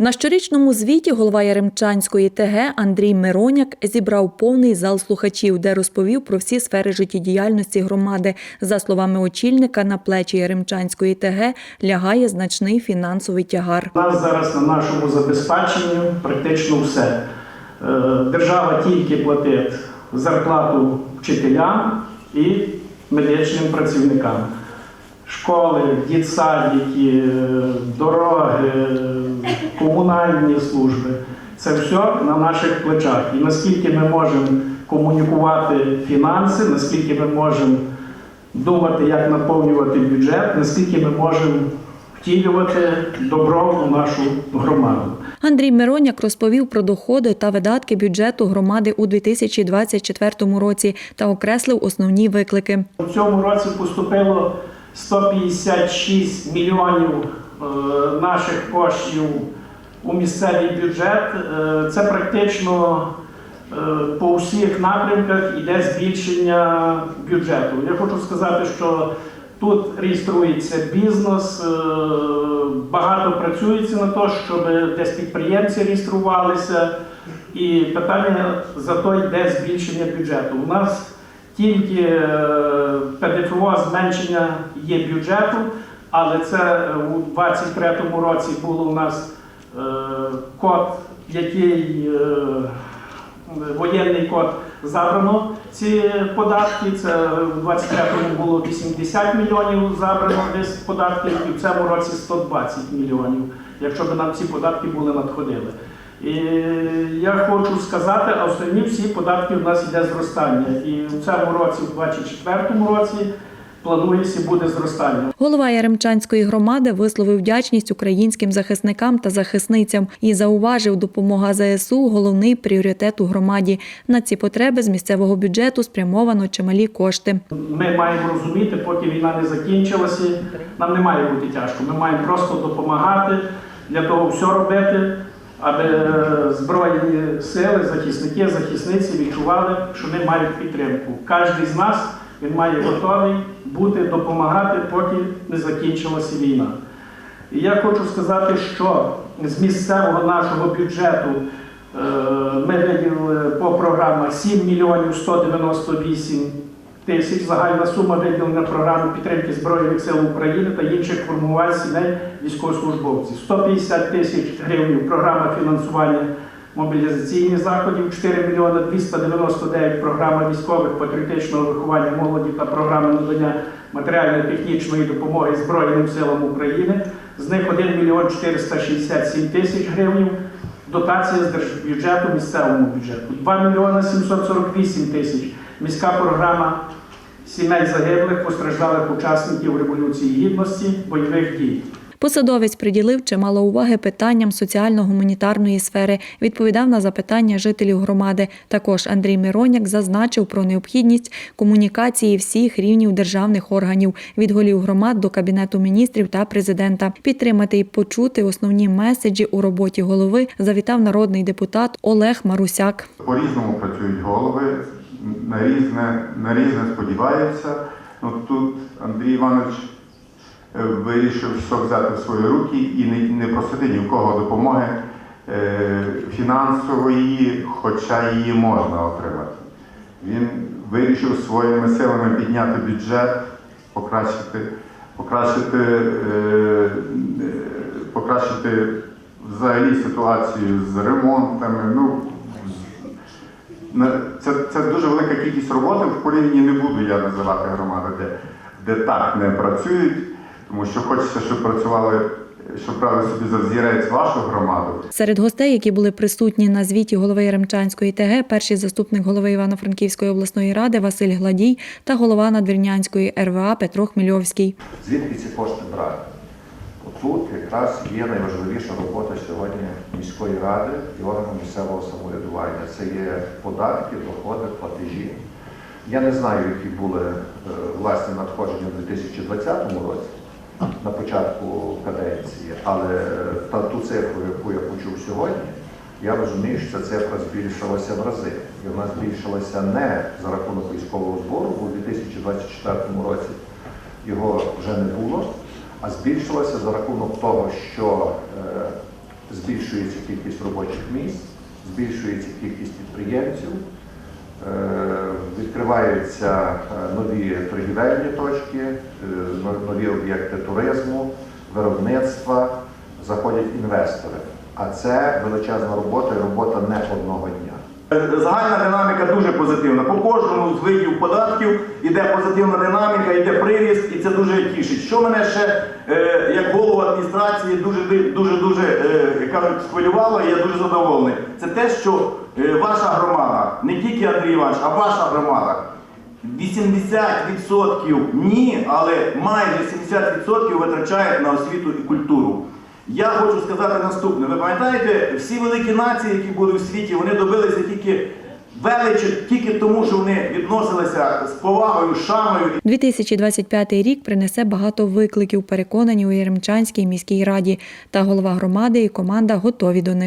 На щорічному звіті голова Яремчанської ТГ Андрій Мироняк зібрав повний зал слухачів, де розповів про всі сфери життєдіяльності громади. За словами очільника, на плечі Яремчанської ТГ лягає значний фінансовий тягар. У нас зараз на нашому забезпеченні практично все. Е, Держава тільки платить зарплату вчителям і медичним працівникам. Школи, дітсадики, е, дороги, комунальні служби це все на наших плечах. І наскільки ми можемо комунікувати фінанси, наскільки ми можемо думати, як наповнювати бюджет, наскільки ми можемо втілювати добро у нашу громаду. Андрій Мироняк розповів про доходи та видатки бюджету громади у 2024 році та окреслив основні виклики. У цьому році поступило 156 мільйонів е, наших коштів у місцевий бюджет. Е, Це практично е, по всіх напрямках іде збільшення бюджету. Я хочу сказати, що тут реєструється бізнес, багато працюється на те, щоб десь підприємці реєструвалися, і питання за то йде збільшення бюджету. У нас тільки е, ПДФО зменшення є бюджету, але це е, у 2023 році було у нас е, код, який воєнний код забрано ці податки. Це у 23-му було 80 мільйонів забрано десь податків, і в цьому році 120 мільйонів, якщо б нам ці податки були надходили. І я хочу сказати, а основні всі податки у нас йде зростання. І в цьому році, в 24-му році, планується буде зростання. Голова Яремчанської громади висловив вдячність українським захисникам та захисницям і зауважив, допомога ЗСУ – головний пріоритет у громаді. На ці потреби з місцевого бюджету спрямовано чималі кошти. Ми маємо розуміти, поки війна не закінчилася, нам не має бути тяжко. Ми маємо просто допомагати для того все робити, аби збройні сили, захисники, захисниці відчували, що вони мають підтримку. Кожен з нас він має готовий бути допомагати, поки не закінчилася війна. І я хочу сказати, що з місцевого нашого бюджету е, ми виділили по програмах 7 мільйонів 198 тисяч. Загальна сума виділена програми підтримки Збройних сил України та інших формувань сімей військовослужбовців. 150 тисяч гривень програма фінансування мобілізаційних заходів, 4 мільйони 299 програма військових патріотичного виховання молоді та програми надання матеріально-технічної допомоги Збройним силам України. З них 1 мільйон 467 тисяч гривень дотація з держбюджету місцевому бюджету. 2 мільйони 748 тисяч міська програма сімей загиблих, постраждалих учасників Революції Гідності, бойових дій. Посадовець приділив чимало уваги питанням соціально-гуманітарної сфери, відповідав на запитання жителів громади. Також Андрій Мироняк зазначив про необхідність комунікації всіх рівнів державних органів від голів громад до кабінету міністрів та президента. Підтримати і почути основні меседжі у роботі голови завітав народний депутат Олег Марусяк. По-різному працюють голови, на різне, на різне сподіваються. Ну, тут Андрій Іванович вирішив все взяти в свої руки і не, просити ні в кого допомоги е, фінансової, хоча її можна отримати. Він вирішив своїми силами підняти бюджет, покращити, покращити, е, е, покращити взагалі ситуацію з ремонтами. Ну, це, це дуже велика кількість роботи. В порівнянні не буду я називати громади, де, де так не працюють, тому що хочеться, щоб працювали, щоб брали собі за взірець вашу громаду. Серед гостей, які були присутні на звіті голови Яремчанської ТГ, перший заступник голови Івано-Франківської обласної ради Василь Гладій та голова Надвірнянської РВА Петро Хмельовський. Звідки ці кошти брати? Отут якраз є найважливіша робота сьогодні міської ради і органу місцевого самоврядування. Це є податки, доходи, платежі. Я не знаю, які були е, власні надходження у 2020 році на початку каденції, але е, та ту цифру, яку я почув сьогодні, я розумію, що ця цифра збільшилася в рази. І вона збільшилася не за рахунок військового збору, бо у 2024 році його вже не було, а збільшилася за рахунок того, що е, збільшується кількість робочих місць, збільшується кількість підприємців, е, відкриваються е, нові торгівельні точки, е, нові об'єкти туризму, виробництва, заходять інвестори. А це величезна робота і робота не одного дня. Загальна динаміка дуже позитивна. По кожному з видів податків іде позитивна динаміка, йде приріст, і це дуже тішить. Що мене ще е, як голову адміністрації дуже дуже дуже е, кажуть, схвилювало, і я дуже задоволений. Це те, що е, ваша громада, не тільки Андрій Іванович, а ваша громада. 80% ні, але майже 70% витрачає на освіту і культуру. Я хочу сказати наступне. Ви пам'ятаєте, всі великі нації, які були у світі, вони добилися тільки величі, тільки тому, що вони відносилися з повагою, шаною 2025 рік принесе багато викликів, переконані у Яремчанській міській раді. Та голова громади і команда готові до них.